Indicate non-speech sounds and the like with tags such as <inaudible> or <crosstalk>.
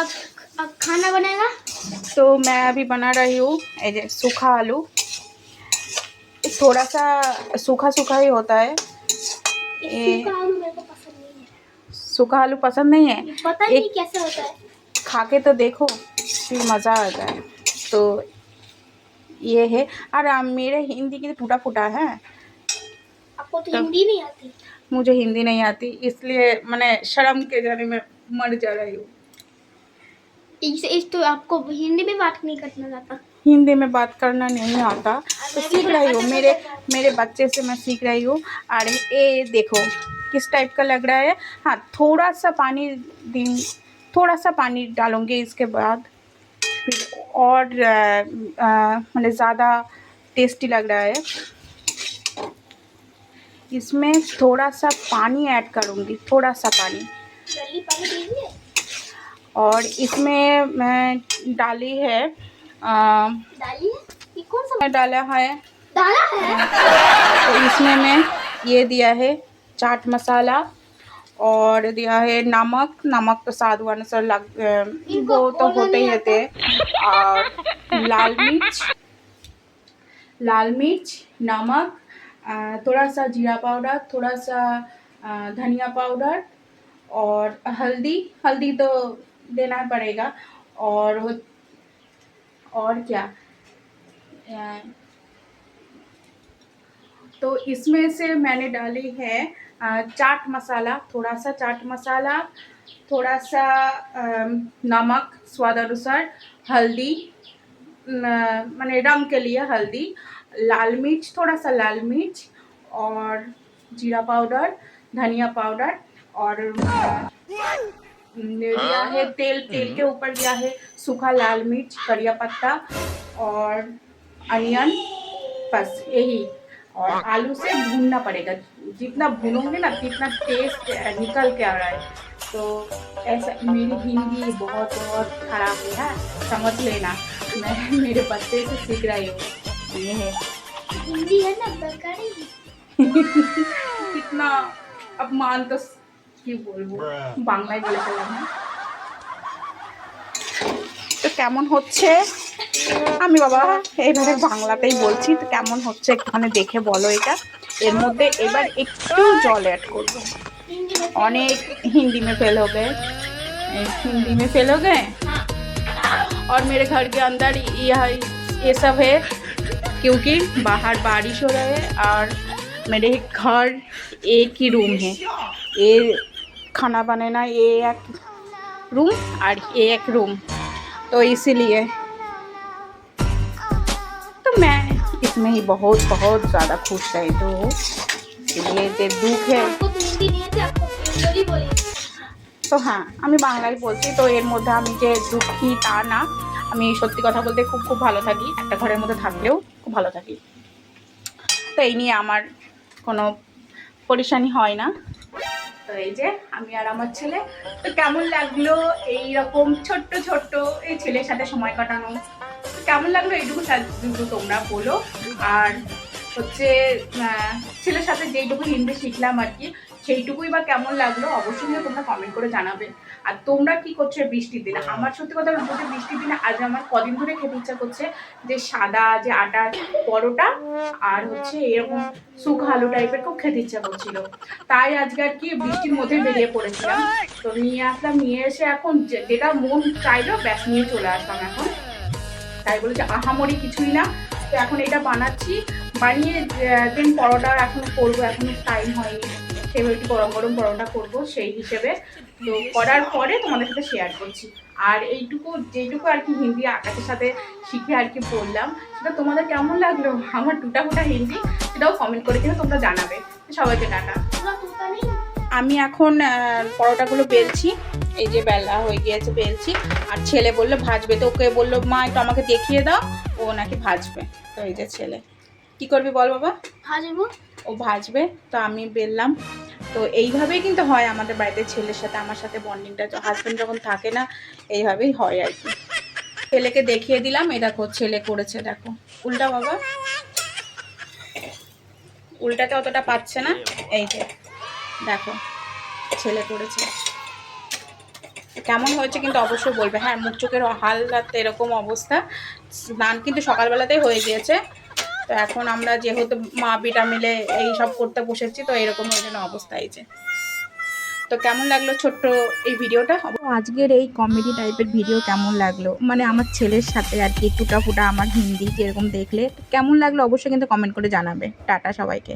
आप, आप खाना बनाएगा? तो मैं अभी बना रही हूँ सूखा आलू। थोड़ा सा सूखा सूखा ही होता है। ये- सूखा आलू पसंद नहीं है। सूखा आलू पसंद नहीं है? ये पता नहीं कैसे होता है। खा के तो देखो फिर मज़ा आता है तो ये है। और मेरे हिंदी की टूटा फूटा है। आपको तो तो- हिंदी नहीं आती। मुझे हिंदी नहीं आती इसलिए मैंने शर्म के जाने में मर जा रही हूँ। इस, इस तो आपको हिंदी में बात नहीं करना आता। हिंदी में बात करना नहीं आता। तो सीख रही हूँ मेरे मेरे बच्चे से मैं सीख रही हूँ। और ये देखो किस टाइप का लग रहा है? हाँ थोड़ा सा पानी दिन थोड़ा सा पानी डालूँगी इसके बाद। फिर और मतलब ज़्यादा टेस्टी लग रहा है। इसमें थोड़ा सा पानी ऐड करूँगी थोड़ा सा पानी। जल्दी पानी दीजिए। और इसमें मैं डाली है अ, डालिए ये कौन सा मैं डाला है। डाला है? तो इसमें मैं ये दिया है चाट मसाला और दिया है नमक। नमक तो स्वाद अनुसार लग वो तो होते ही रहते हैं। और लाल मिर्च लाल मिर्च नमक थोड़ा सा जीरा पाउडर थोड़ा सा धनिया पाउडर और हल्दी। हल्दी तो देना पड़ेगा। और और क्या? तो इसमें से मैंने डाली है चाट मसाला थोड़ा सा चाट मसाला थोड़ा सा नमक, स्वाद अनुसार, हल्दी मैंने रंग के लिए हल्दी, लाल मिर्च थोड़ा सा लाल मिर्च, और जीरा पाउडर, धनिया पाउडर, और दिया है। तेल तेल के ऊपर दिया है सूखा लाल मिर्च करिया पत्ता और अनियन बस यही। और आलू से भूनना पड़ेगा। जितना भूनोगे ना जितना टेस्ट निकल के आ रहा है। तो ऐसा मेरी हिंदी बहुत बहुत खराब है हाँ, समझ लेना। मैं मेरे बच्चे से सीख रही हूँ। ये है। हिंदी है ना बेकारी कितना <laughs> अपमान तो কি বলবো বাংলায় বলে ফেলাম না তো কেমন হচ্ছে আমি বাবা এইভাবে বাংলাতেই বলছি তো কেমন হচ্ছে একটুখানি দেখে বলো এটা এর মধ্যে এবার একটু জল অ্যাড করবো हिंदी में অনেক हिंदी में फेल हो गए हिंदी में फेल हो गए और मेरे घर के अंदर यह ये सब है क्योंकि बाहर बारिश हो रहा है और मेरे घर एक ही रूम है ये खाना बनाना ये एक रूम और ये एक रूम तो इसीलिए तो मैं इसमें ही बहुत बहुत ज़्यादा खुश रहती हूँ इसलिए যে দুঃখ है आपको तो हिंदी नहीं आती आपको जल्दी बोलिए তো হ্যাঁ আমি বাংলায় বলছি তো এর মধ্যে আমি যে দুঃখী তা না আমি সত্যি কথা বলতে খুব খুব ভালো থাকি একটা ঘরের মধ্যে থাকলেও খুব ভালো থাকি তো এই নিয়ে আমার কোনো পরেশানি হয় না তো এই যে আমি আর আমার ছেলে, তো কেমন লাগল এই রকম ছোট্ট ছোট্ট এই ছেলের সাথে সময় কাটানো? কেমন লাগল এইটুকু কিন্তু তোমরা বলো। আর হচ্ছে ছেলের সাথে যেইটুকু হিন্দি শিখলাম আর কি সেইটুকুই বা কেমন লাগল অবশ্যই তোমরা কমেন্ট করে জানাবে। আর তোমরা কি করছ বৃষ্টির দিনে? আমার সত্যি কথা বলতে বৃষ্টির দিনে আজ আমার কদিন ধরে খেতে ইচ্ছা করছে যে সাদা যে আটার পরোটা আর হচ্ছে এরকম আলু টাইপের খুব খেতে ইচ্ছা করছিল। তাই আজকে আর কি বৃষ্টির মধ্যে বেরিয়ে পড়েছিলাম। তো নিয়ে আসলাম নিয়ে এসে এখন যেটা মন চাইলো ব্যাস নিয়ে চলে আসলাম এখন। তাই বলেছে আহামরি কিছুই না। তো এখন এটা বানাচ্ছি। বানিয়ে দেন পরোটা এখন করব এখনও টাইম হয়নি। সেভাবে একটু গরম গরম পরোটা করব সেই হিসেবে। তো করার পরে তোমাদের সাথে শেয়ার করছি। আর এইটুকু, যেটুকু আর কি হিন্দি আকাশের সাথে শিখে আর কি পড়লাম সেটা তোমাদের কেমন লাগল? আমার টুটা ফুটা হিন্দি, সেটাও কমেন্ট করে কিন্তু তোমরা জানাবে। সবাইকে টাটা। আমি এখন পরোটাগুলো বেলছি। এই যে বেলা হয়ে গিয়েছে বেলছি। আর ছেলে বলল, ভাজবে তো? ওকে বলল, মা, একটু আমাকে দেখিয়ে দাও। ও নাকি ভাজবে। তো এই যে ছেলে। কি করবি বল বাবা? ভাজবো। ও ভাজবে, তো আমি বেললাম। তো এইভাবেই কিন্তু হয় আমাদের বাড়িতে ছেলের সাথে, আমার সাথে বন্ডিংটা হাজব্যান্ড যখন থাকে না, এইভাবেই হয় আর কি। ছেলেকে দেখিয়ে দিলাম, এই দেখো ছেলে করেছে, দেখো। উল্টা বাবা। উল্টাতে অতটা পাচ্ছে না, এই যে, দেখো, ছেলে করেছে। কেমন হয়েছে কিন্তু অবশ্যই বলবে। হ্যাঁ মুখ চোখের হালত এরকম অবস্থা। স্নান কিন্তু সকালবেলাতেই হয়ে গিয়েছে। তো এখন আমরা যেহেতু মা বিটা মিলে এই সব করতে বসেছি, তো এরকম ওই জন্য অবস্থা হয়েছে তো কেমন লাগল ছোট্ট এই ভিডিওটা? আজকের এই কমেডি টাইপের ভিডিও কেমন লাগল? মানে আমার ছেলের সাথে আর কি, টুটা ফুটা আমার হিন্দি যেরকম দেখলে কেমন লাগল অবশ্যই কিন্তু কমেন্ট করে জানাবে। টাটা সবাইকে।